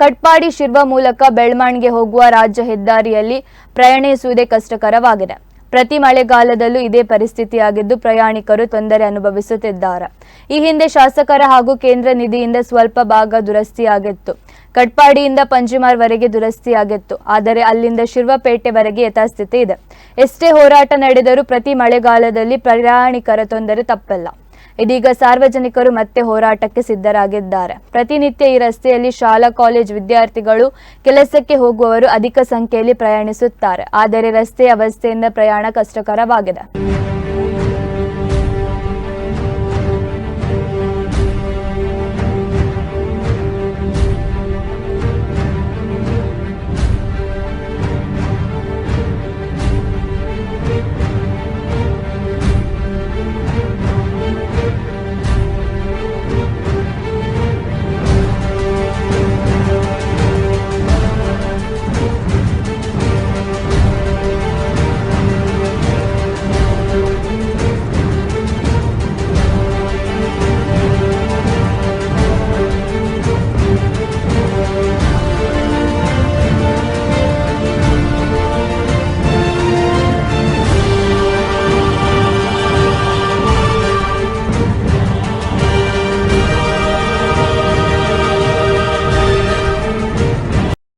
ಕಟ್ಪಾಡಿ ಶಿರ್ವ ಮೂಲಕ ಬೆಳ್ಮಾಣ್ಗೆ ಹೋಗುವ ರಾಜ್ಯ ಹೆದ್ದಾರಿಯಲ್ಲಿ ಪ್ರಯಾಣಿಸುವುದೇ ಕಷ್ಟಕರವಾಗಿದೆ. ಪ್ರತಿ ಮಳೆಗಾಲದಲ್ಲೂ ಇದೇ ಪರಿಸ್ಥಿತಿಯಾಗಿದ್ದು ಪ್ರಯಾಣಿಕರು ತೊಂದರೆ ಅನುಭವಿಸುತ್ತಿದ್ದಾರೆ. ಈ ಹಿಂದೆ ಶಾಸಕರ ಹಾಗೂ ಕೇಂದ್ರ ನಿಧಿಯಿಂದ ಸ್ವಲ್ಪ ಭಾಗ ದುರಸ್ತಿಯಾಗಿತ್ತು. ಕಟ್ಪಾಡಿಯಿಂದ ಪಂಜಿಮಾರ್ವರೆಗೆ ದುರಸ್ತಿಯಾಗಿತ್ತು. ಆದರೆ ಅಲ್ಲಿಂದ ಶಿರ್ವಪೇಟೆವರೆಗೆ ಯಥಾಸ್ಥಿತಿ ಇದೆ. ಎಷ್ಟೇ ಹೋರಾಟ ನಡೆದರೂ ಪ್ರತಿ ಮಳೆಗಾಲದಲ್ಲಿ ಪ್ರಯಾಣಿಕರ ತೊಂದರೆ ತಪ್ಪಲ್ಲ. ಇದೀಗ ಸಾರ್ವಜನಿಕರು ಮತ್ತೆ ಹೋರಾಟಕ್ಕೆ ಸಿದ್ಧರಾಗಿದ್ದಾರೆ. ಪ್ರತಿನಿತ್ಯ ಈ ರಸ್ತೆಯಲ್ಲಿ ಶಾಲಾ, ಕಾಲೇಜ್ ವಿದ್ಯಾರ್ಥಿಗಳು ಕೆಲಸಕ್ಕೆ ಹೋಗುವವರು ಅಧಿಕ ಸಂಖ್ಯೆಯಲ್ಲಿ ಪ್ರಯಾಣಿಸುತ್ತಾರೆ. ಆದರೆ ರಸ್ತೆಯ ಅವಸ್ಥೆಯಿಂದ ಪ್ರಯಾಣ ಕಷ್ಟಕರವಾಗಿದೆ.